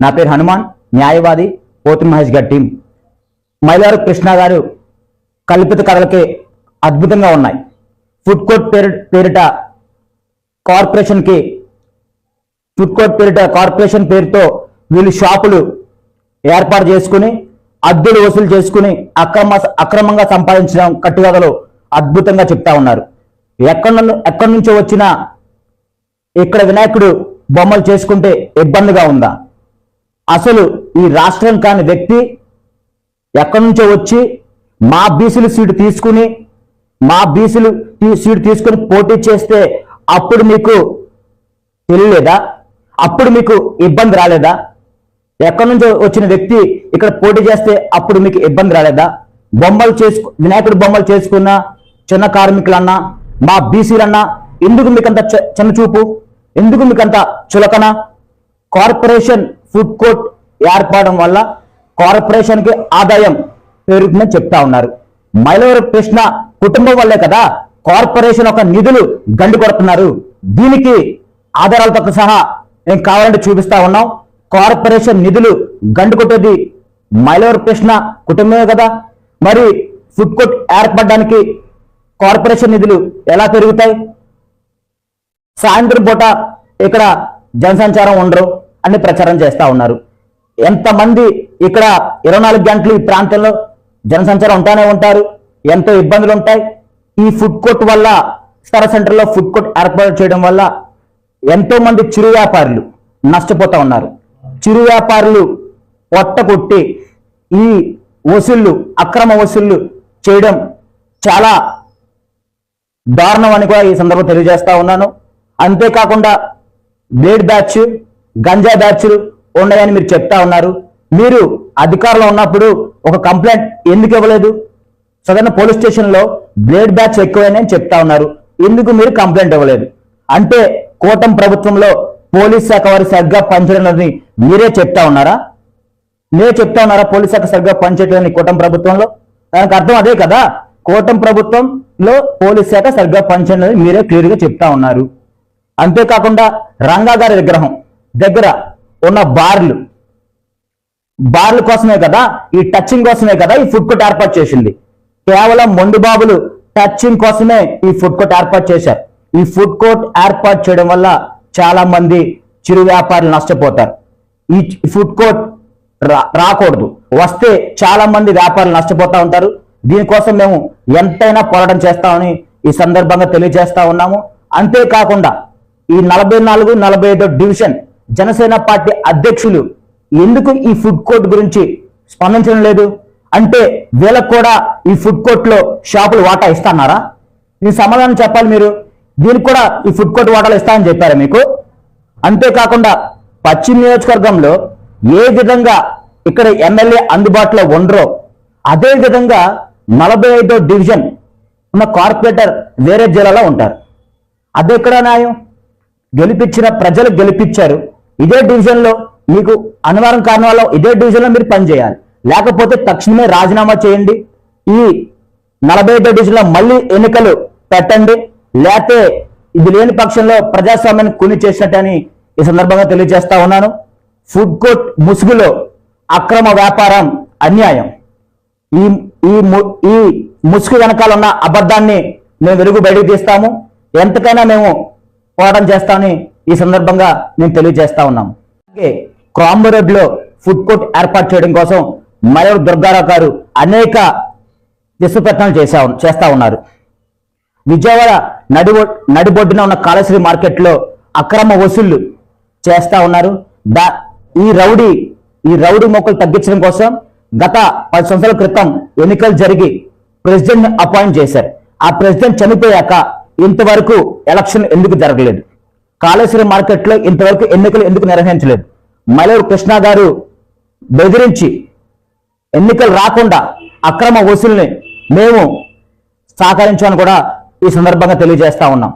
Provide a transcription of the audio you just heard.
నా పేరు హనుమాన్ న్యాయవాది పోతి మహేష్ గారి టీం. మైలారు కృష్ణ గారు కల్పిత కథలకే అద్భుతంగా ఉన్నాయి. ఫుడ్ కోర్ట్ పేరు పేరిట కార్పొరేషన్కి ఫుడ్ కోర్ట్ పేరిట కార్పొరేషన్ పేరుతో వీళ్ళు షాపులు ఏర్పాటు చేసుకుని అద్దెలు వసూలు చేసుకుని అక్రమ అక్రమంగా సంపాదించడం కట్టుకథలు అద్భుతంగా చెప్తా ఉన్నారు. ఎక్కడ ఎక్కడి నుంచో వచ్చిన ఇక్కడ వినాయకుడు బొమ్మలు చేసుకుంటే ఇబ్బందిగా ఉందా? అసలు ఈ రాష్ట్రం కాని వ్యక్తి ఎక్కడి నుంచో వచ్చి మా బీసీలు సీటు తీసుకుని మా బీసీలు ఈ సీటు తీసుకుని పోటీ చేస్తే అప్పుడు మీకు తెలియలేదా? అప్పుడు మీకు ఇబ్బంది రాలేదా? ఎక్కడి నుంచో వచ్చిన వ్యక్తి ఇక్కడ పోటీ చేస్తే అప్పుడు మీకు ఇబ్బంది రాలేదా? బొమ్మలు చేసుకు వినాయకుడు బొమ్మలు చేసుకున్న చిన్న కార్మికులన్నా మా బీసీలన్నా ఎందుకు మీకంత చ- చిన్న చూపు ఎందుకు మీకంత చులకన? కార్పొరేషన్ ఫుడ్ కోర్ట్ ఏర్పడడం వల్ల కార్పొరేషన్కి ఆదాయం పెరుగుతుందని చెప్తా ఉన్నారు. మైలవరం కృష్ణ కుటుంబం వల్లే కదా కార్పొరేషన్ ఒక నిధులు గండి కొడుతున్నారు. దీనికి ఆధారాలతో సహా నేను కావాలంటే చూపిస్తా ఉన్నాం. కార్పొరేషన్ నిధులు గండు కొట్టేది కృష్ణ కుటుంబమే కదా. మరి ఫుడ్ కోర్ట్ ఏర్పడడానికి కార్పొరేషన్ నిధులు ఎలా పెరుగుతాయి? సాయంత్రం పూట ఇక్కడ జనసంచారం ఉండరు అని ప్రచారం చేస్తా ఉన్నారు. ఎంతమంది ఇక్కడ ఇరవై నాలుగు గంటలు ఈ ప్రాంతంలో జనసంచారం ఉంటానే ఉంటారు? ఎంతో ఇబ్బందులు ఉంటాయి. ఈ ఫుడ్ కోర్ట్ వల్ల స్టార్ సెంటర్లో ఫుడ్ కోర్ట్ ఏర్పాటు చేయడం వల్ల ఎంతో మంది చిరు వ్యాపారులు నష్టపోతా ఉన్నారు. చిరు వ్యాపారులు పొట్ట కొట్టి ఈ వసూళ్ళు అక్రమ వసూళ్ళు చేయడం చాలా దారుణం అని కూడా ఈ సందర్భం తెలియజేస్తా ఉన్నాను. అంతేకాకుండా బ్లేడ్ బ్యాచ్ గంజా బ్యాచ్లు ఉన్నాయని మీరు చెప్తా ఉన్నారు. మీరు అధికారంలో ఉన్నప్పుడు ఒక కంప్లైంట్ ఎందుకు ఇవ్వలేదు? సదరణ పోలీస్ స్టేషన్లో బ్లేడ్ బ్యాచ్ ఎక్కువైనా చెప్తా ఉన్నారు. ఎందుకు మీరు కంప్లైంట్ ఇవ్వలేదు? అంటే కోటం ప్రభుత్వంలో పోలీస్ శాఖ వారి సరిగ్గా పనిచేయడం మీరే చెప్తా ఉన్నారా? మీరే చెప్తా ఉన్నారా పోలీస్ శాఖ సరిగ్గా పనిచేయట్లేదని కూటమి ప్రభుత్వంలో? దానికి అర్థం అదే కదా? కూటమి ప్రభుత్వంలో పోలీస్ శాఖ సరిగ్గా పనిచేయడం మీరే క్లియర్గా చెప్తా ఉన్నారు. అంతేకాకుండా రంగా గారి విగ్రహం దగ్గర ఉన్న బార్లు. బార్ల కోసమే కదా? ఈ టచింగ్ కోసమే కదా ఈ ఫుడ్ కోర్ట్ ఏర్పాటు చేసింది? కేవలం మొండి బాబులు టచింగ్ కోసమే ఈ ఫుడ్ కోర్ట్ ఏర్పాటు చేశారు. ఈ ఫుడ్ కోర్ట్ ఏర్పాటు చేయడం వల్ల చాలా మంది చిరు వ్యాపారులు నష్టపోతారు. ఈ ఫుడ్ కోర్ట్ రా- రాకూడదు. వస్తే చాలా మంది వ్యాపారులు నష్టపోతా ఉంటారు. దీనికోసం మేము ఎంతైనా పోరాటం చేస్తామని ఈ సందర్భంగా తెలియజేస్తా ఉన్నాము. అంతేకాకుండా ఈ నలభై నాలుగు నలభై ఐదో డివిజన్ జనసేన పార్టీ అధ్యక్షులు ఎందుకు ఈ ఫుడ్ కోర్ట్ గురించి స్పందించడం లేదు? అంటే వీళ్ళకు కూడా ఈ ఫుడ్ కోర్ట్లో షాపులు వాటా ఇస్తున్నారా? దీని సమాధానం చెప్పాలి మీరు. దీనికి కూడా ఈ ఫుడ్ కోర్ట్ వాటాలు ఇస్తామని చెప్పారు మీకు. అంతేకాకుండా పశ్చిమ నియోజకవర్గంలో ఏ విధంగా ఇక్కడ ఎమ్మెల్యే అందుబాటులో ఉండరో అదే విధంగా నలభై ఐదో డివిజన్ ఉన్న కార్పొరేటర్ వేరే జిల్లాలో ఉంటారు. అదే ఎక్కడ న్యాయం? గెలిపించిన ప్రజలు గెలిపించారు. ఇదే డివిజన్లో మీకు అనివార్యం కారణాల ఇదే డివిజన్లో మీరు పనిచేయాలి లేకపోతే తక్షణమే రాజీనామా చేయండి. ఈ నలభై ఐదో డివిజన్లో మళ్ళీ ఎన్నికలు పెట్టండి. లేకపోతే ఇది లేని పక్షంలో ప్రజాస్వామ్యాన్ని కొని చేసినట్టని ఈ సందర్భంగా తెలియజేస్తా ఉన్నాను. ఫుడ్ కోర్ట్ ముసుగులో అక్రమ వ్యాపారం అన్యాయం. ఈ ఈ ము- ఈ ముసుగు వెనకాల ఉన్న అబద్ధాన్ని మేము వెలుగు బయటకు తీస్తాము. ఎంతకైనా మేము పోరాటం చేస్తామని ఈ సందర్భంగా మేము తెలియజేస్తా ఉన్నాము. అలాగే క్రాంబర్ రోడ్లో ఫుడ్ కోర్ట్ ఏర్పాటు చేయడం కోసం మరో దుర్గారావు గారు అనేక దిశప్రయత్నాలు చేసా చేస్తా ఉన్నారు. విజయవాడ నడిబొ నడిబొడ్డున ఉన్న కాళశ్రీ మార్కెట్లో అక్రమ వసూళ్ళు చేస్తా ఉన్నారు. దా ఈ రౌడీ ఈ రౌడీ మొక్కలు తగ్గించడం కోసం గత పది సంవత్సరాల క్రితం ఎన్నికలు జరిగి ప్రెసిడెంట్ అపాయింట్ చేశారు. ఆ ప్రెసిడెంట్ చనిపోయాక ఇంతవరకు ఎలక్షన్ ఎందుకు జరగలేదు? కాళేశ్వరం మార్కెట్లో ఇంతవరకు ఎన్నికలు ఎందుకు నిర్వహించలేదు? మలూరు కృష్ణ గారు బెదిరించి ఎన్నికలు రాకుండా అక్రమ వసూల్ని మేము సహకరించామని కూడా ఈ సందర్భంగా తెలియజేస్తా ఉన్నాం.